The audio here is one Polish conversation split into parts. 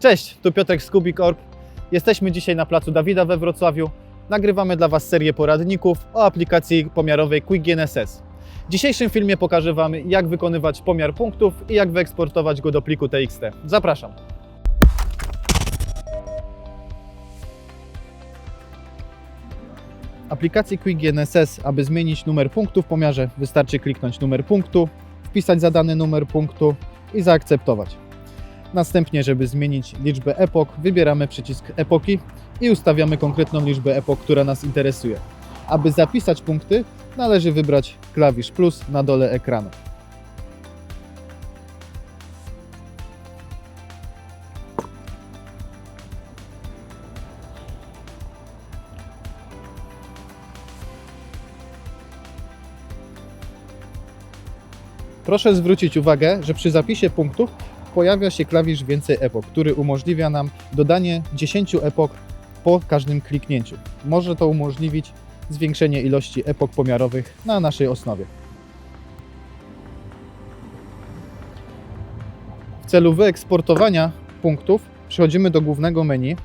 Cześć, tu Piotrek z Kubik Org. Jesteśmy dzisiaj na placu Dawida we Wrocławiu. Nagrywamy dla Was serię poradników o aplikacji pomiarowej QuickGNSS. W dzisiejszym filmie pokażę Wam, jak wykonywać pomiar punktów i jak wyeksportować go do pliku TXT. Zapraszam. Aplikacji QuickGNSS, aby zmienić numer punktu w pomiarze, wystarczy kliknąć numer punktu, wpisać zadany numer punktu i zaakceptować. Następnie, żeby zmienić liczbę epok, wybieramy przycisk epoki i ustawiamy konkretną liczbę epok, która nas interesuje. Aby zapisać punkty, należy wybrać klawisz plus na dole ekranu. Proszę zwrócić uwagę, że przy zapisie punktów pojawia się klawisz więcej epok, który umożliwia nam dodanie 10 epok po każdym kliknięciu. Może to umożliwić zwiększenie ilości epok pomiarowych na naszej osnowie. W celu wyeksportowania punktów przechodzimy do głównego menu,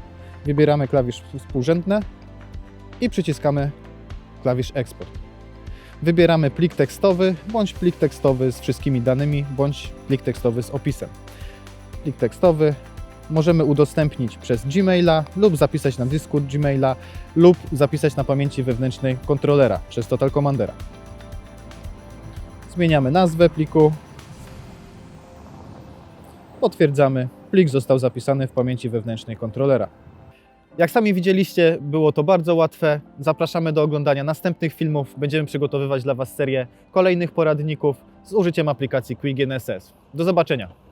wybieramy klawisz współrzędne i przyciskamy klawisz eksport. Wybieramy plik tekstowy bądź plik tekstowy z wszystkimi danymi bądź plik tekstowy z opisem. Plik tekstowy możemy udostępnić przez Gmaila lub zapisać na dysku Gmaila lub zapisać na pamięci wewnętrznej kontrolera przez Total Commandera. Zmieniamy nazwę pliku. Potwierdzamy. Plik został zapisany w pamięci wewnętrznej kontrolera. Jak sami widzieliście, było to bardzo łatwe. Zapraszamy do oglądania następnych filmów. Będziemy przygotowywać dla Was serię kolejnych poradników z użyciem aplikacji QuickGNSS. Do zobaczenia.